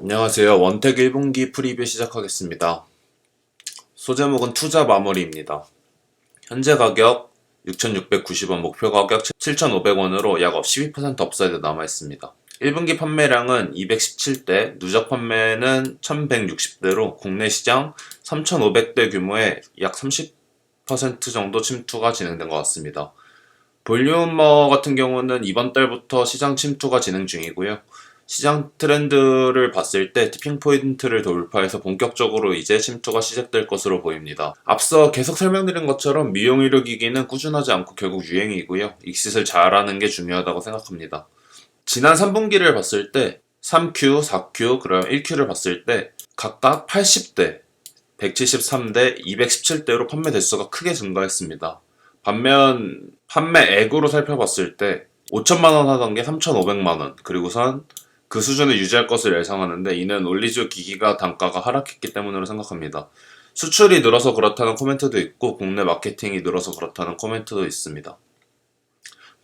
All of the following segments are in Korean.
안녕하세요. 원택 1분기 프리뷰 시작하겠습니다. 소제목은 투자 마무리입니다. 현재 가격 6,690원, 목표 가격 7,500원으로 약 12% 업사이드 남아있습니다. 1분기 판매량은 217대, 누적 판매는 1,160대로 국내 시장 3,500대 규모의 약 30% 정도 침투가 진행된 것 같습니다. 볼륨머 같은 경우는 이번 달부터 시장 침투가 진행 중이고요. 시장 트렌드를 봤을 때 티핑 포인트를 돌파해서 본격적으로 이제 침투가 시작될 것으로 보입니다. 앞서 계속 설명드린 것처럼 미용 의료기기는 꾸준하지 않고 결국 유행이고요. 익싯을 잘하는 게 중요하다고 생각합니다. 지난 3분기를 봤을 때 3Q, 4Q, 그럼 1Q를 봤을 때 각각 80대, 173대, 217대로 판매 대수가 크게 증가했습니다. 반면 판매액으로 살펴봤을 때 5천만 원 하던 게 3,500만 원, 그리고선 그 수준을 유지할 것을 예상하는데 이는 올리즈 기기가 단가가 하락했기 때문으로 생각합니다. 수출이 늘어서 그렇다는 코멘트도 있고 국내 마케팅이 늘어서 그렇다는 코멘트도 있습니다.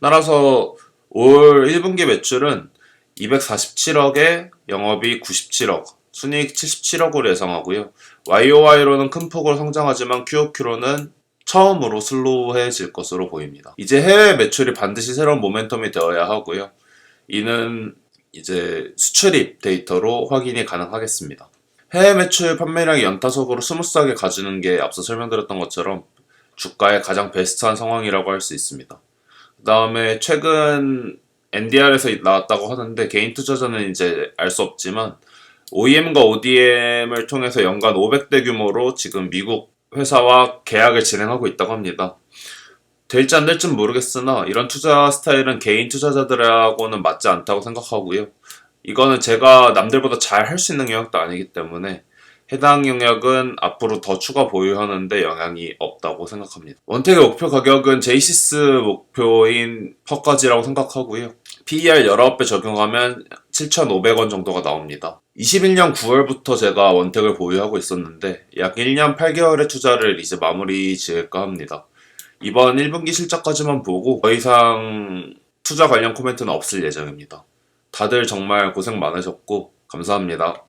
따라서 올 1분기 매출은 247억에 영업이 97억, 순이익 77억으로 예상하고요. YOY로는 큰 폭으로 성장하지만 QOQ로는 처음으로 슬로우해질 것으로 보입니다. 이제 해외 매출이 반드시 새로운 모멘텀이 되어야 하고요. 이는 이제 수출입 데이터로 확인이 가능하겠습니다. 해외 매출 판매량이 연타석으로 스무스하게 가주는 게 앞서 설명드렸던 것처럼 주가의 가장 베스트한 상황이라고 할 수 있습니다. 그 다음에 최근 NDR에서 나왔다고 하는데 개인 투자자는 이제 알 수 없지만 OEM과 ODM을 통해서 연간 500대 규모로 지금 미국 회사와 계약을 진행하고 있다고 합니다. 될지 안 될지는 모르겠으나 이런 투자 스타일은 개인 투자자들하고는 맞지 않다고 생각하고요. 이거는 제가 남들보다 잘 할 수 있는 영역도 아니기 때문에 해당 영역은 앞으로 더 추가 보유하는데 영향이 없다고 생각합니다. 원택의 목표 가격은 제이시스 목표인 퍼까지라고 생각하고요. PER 19배 적용하면 7,500원 정도가 나옵니다. 21년 9월부터 제가 원택을 보유하고 있었는데 약 1년 8개월의 투자를 이제 마무리 지을까 합니다. 이번 1분기 실적까지만 보고 더 이상 투자 관련 코멘트는 없을 예정입니다. 다들 정말 고생 많으셨고 감사합니다.